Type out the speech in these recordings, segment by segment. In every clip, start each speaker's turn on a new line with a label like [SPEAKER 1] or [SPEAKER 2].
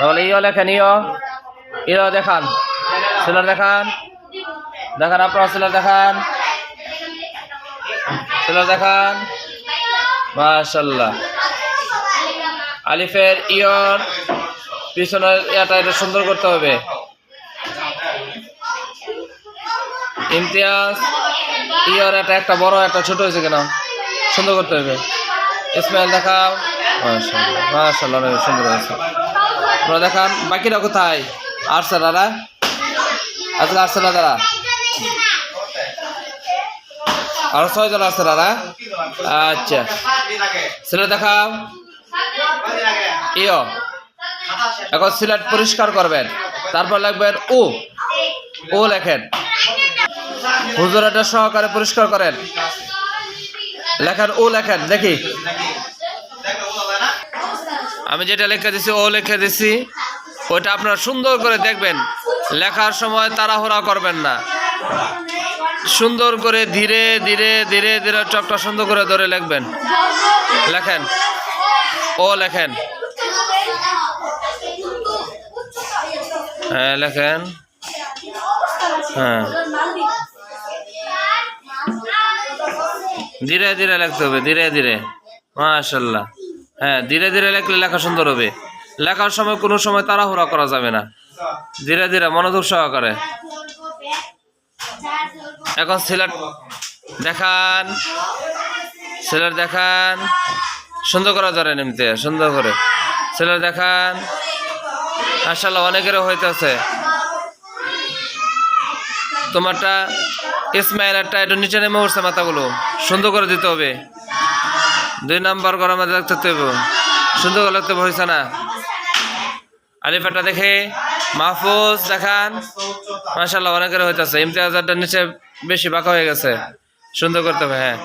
[SPEAKER 1] তাহলে ইও লেখেন, ইও। ইও দেখান। সিলার দেখান। দেখান আপনার, সিলার দেখান। সিলার দেখান। মাশাল্লাহ আলিফের ইয়র, পিছনের ইয়াটা এটা সুন্দর করতে হবে। ইমতিয়াজ, ইয়র এটা একটা বড়, একটা ছোট হয়েছে কেন? সুন্দর করতে হবে। ইসমাইল দেখাও। মাশাল্লাহ মাশাল্লাহ সুন্দর হয়েছে। আপনারা দেখান। বাকিরা কোথায়? আসছে দাদা? আজকে আসছে না দাদা? আরও ছয়জন আসছে দাদা? আচ্ছা। ছেলে দেখাও। ইয়। এখন সিলেট পরিষ্কার করবেন। তারপর লাগবেন ও ও লেখেন। হুজুরাটা সহকারে পরিষ্কার করেন। লেখেন ও লেখেন, দেখি। আমি যেটা লেখা দিছি, ও লিখে দিছি। ওইটা আপনারা সুন্দর করে দেখবেন। লেখার সময় তাড়াহুড়া করবেন না। সুন্দর করে ধীরে ধীরে ধীরে ধীরে চকটা সুন্দর করে ধরে লিখবেন। লেখেন। ও লেখেন। হ্যাঁ লেখেন। হ্যাঁ। ধীরে ধীরে লিখতে হবে, ধীরে ধীরে। মাশাল্লাহ। হ্যাঁ ধীরে ধীরে লেখলে লেখা সুন্দর হবে। লেখার সময় কোনো সময় তাড়াহুড়া করা যাবে না। ধীরে ধীরে মনোযোগ সহকারে। এখন সিলেট দেখান। সিলেট দেখান। সুন্দর করা ধরেন নিমতে সুন্দর করে। সিলেট দেখান। মাশাল্লাহ অনেকেরও হইতেছে। তোমারটা ইসমাইলেরটা একটু নিচে নেমে উঠছে মাথাগুলো। সুন্দর করে দিতে হবে। দুই নাম্বার রাখতে হবে সুন্দর লিখতে হয়েছে না? আলিফাটা দেখে। মাহফুজ, দেখান। মাশাল্লাহ অনেকের হইতেছে। ইমতিয়াজারটা নিচে বেশি বাঁকা হয়ে গেছে। সুন্দর করতে হবে হ্যাঁ।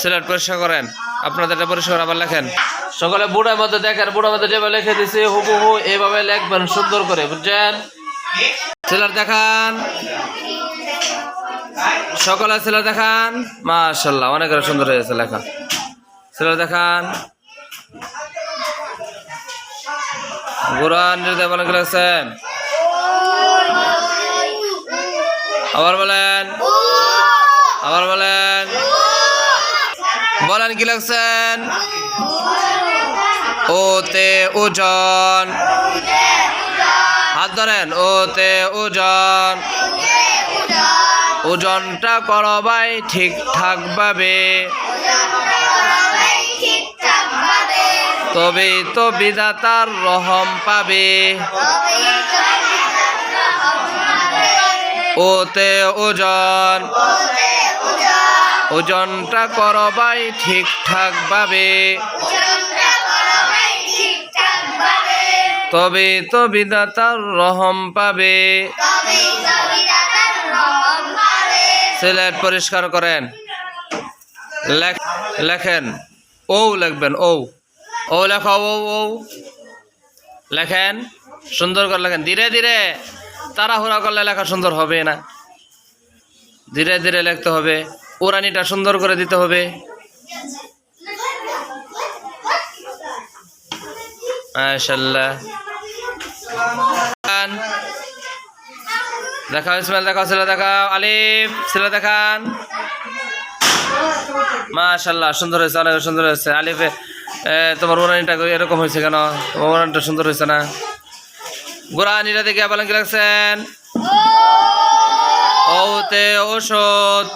[SPEAKER 1] সিলেট পরিষ্কার করেন। আপনাদেরটা পরিষ্কার আবার লেখেন। সকলে বুড়ার মধ্যে দেখেন, বুড়ার মধ্যে যেভাবে লিখে দিছি, হুবহু এইভাবে লিখবেন, সুন্দর করে, বুঝছেন? সিলেট দেখান। সকলে সিলেট দেখান। মাশাল্লাহ অনেকের সুন্দর হয়েছে লেখা। সিলেট দেখান গুরান হৃদয় বলেন লিখছেন আবার বলেন। আবার বলেন। বলেন কি লাগছেন? ওতে ওজন। হাত ধরেন। ওতে ওজন। ওজনটা করবাই ঠিকঠাক ভাবে। তবেই তো বিধাতার রহম পাবে। ওতে ওজন। ওজনটা করবাই ঠিকঠাক ভাবে। তবে তো বিধাতার রহম পাবে। সিলেট পরিষ্কার করেন। লেখ- লেখেন। ও লিখবেন ও ও লেখো ও ও লেখেন, সুন্দর করে লেখেন। ধীরে ধীরে। তাড়াহুড়া করলে লেখা সুন্দর হবে না। ধীরে ধীরে লিখতে হবে। উড়ানিটা সুন্দর করে দিতে হবে। মাশাল্লাহ। দেখাও, ইসমাইল দেখাও, ছেলে দেখাও, আলিফ, ছেলে দেখান। মাশাল্লাহ সুন্দর হয়েছে, অনেক সুন্দর হয়েছে। আলিফে তোমার উড়ানিটা এরকম হয়েছে কেন? তোমার উড়ানিটা সুন্দর হয়েছে না? গোড়ানিটা দেখে আবার কি লাগছেন? ওতে ওষুধ।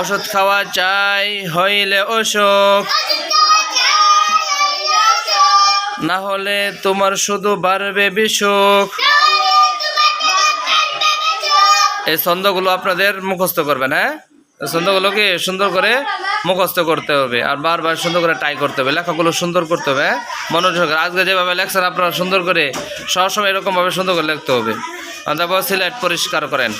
[SPEAKER 1] ওষুধ খাওয়া চাই হইলে অসুখ। না হলে তোমার শুধু বাড়বে বিসুখ এই ছন্দগুলো আপনাদের মুখস্থ করবেন হ্যাঁ? ছন্দগুলোকে সুন্দর করে মুখস্থ করতে হবে আর বারবার সুন্দর করে টাই করতে হবে। লেখাগুলো সুন্দর করতে হবে হ্যাঁ? মনোযোগ আজকে যেভাবে লেখছেন আপনারা সুন্দর করে সবসময় এরকমভাবে সুন্দর করে লিখতে হবে। তারপর সিলেট পরিষ্কার করেন।